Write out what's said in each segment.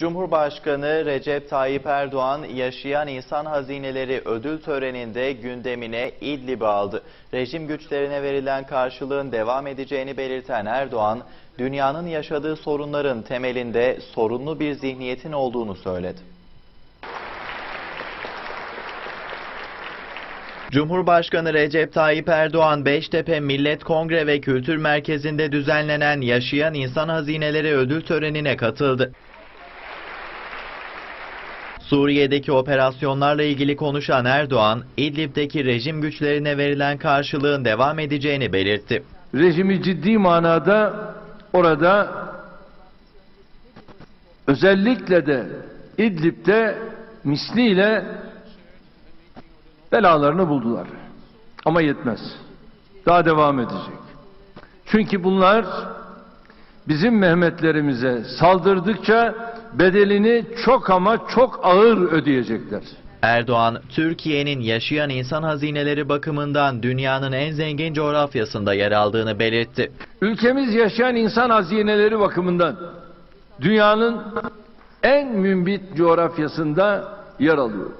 Cumhurbaşkanı Recep Tayyip Erdoğan yaşayan insan hazineleri ödül töreninde gündemine İdlib'i aldı. Rejim güçlerine verilen karşılığın devam edeceğini belirten Erdoğan, dünyanın yaşadığı sorunların temelinde sorunlu bir zihniyetin olduğunu söyledi. Cumhurbaşkanı Recep Tayyip Erdoğan Beştepe Millet Kongre ve Kültür Merkezi'nde düzenlenen Yaşayan İnsan Hazineleri ödül törenine katıldı. Suriye'deki operasyonlarla ilgili konuşan Erdoğan, İdlib'deki rejim güçlerine verilen karşılığın devam edeceğini belirtti. rejimi ciddi manada orada özellikle de İdlib'de misliyle belalarını buldular. Ama yetmez. Daha devam edecek. Çünkü bunlar bizim Mehmetlerimize saldırdıkça bedelini çok ama çok ağır ödeyecekler. Erdoğan, Türkiye'nin yaşayan insan hazineleri bakımından dünyanın en zengin coğrafyasında yer aldığını belirtti. Ülkemiz yaşayan insan hazineleri bakımından dünyanın en mümbit coğrafyasında yer alıyor.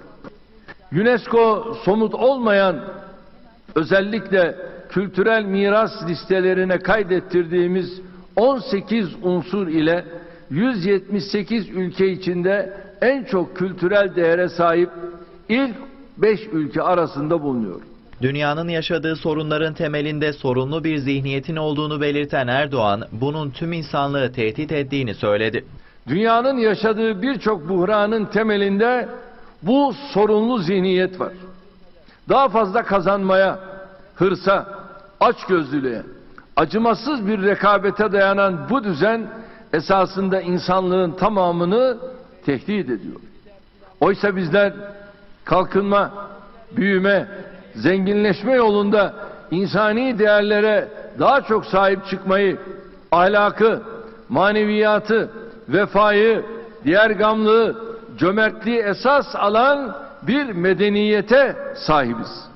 UNESCO somut olmayan özellikle kültürel miras listelerine kaydettirdiğimiz 18 unsur ile 178 ülke içinde en çok kültürel değere sahip ilk 5 ülke arasında bulunuyor. Dünyanın yaşadığı sorunların temelinde sorunlu bir zihniyetin olduğunu belirten Erdoğan, bunun tüm insanlığı tehdit ettiğini söyledi. Dünyanın yaşadığı birçok buhranın temelinde bu sorunlu zihniyet var. Daha fazla kazanmaya, hırsa, açgözlülüğe, acımasız bir rekabete dayanan bu düzen esasında insanlığın tamamını tehdit ediyor. Oysa bizler kalkınma, büyüme, zenginleşme yolunda insani değerlere daha çok sahip çıkmayı, ahlakı, maneviyatı, vefayı, diğer gamlığı, cömertliği esas alan bir medeniyete sahibiz.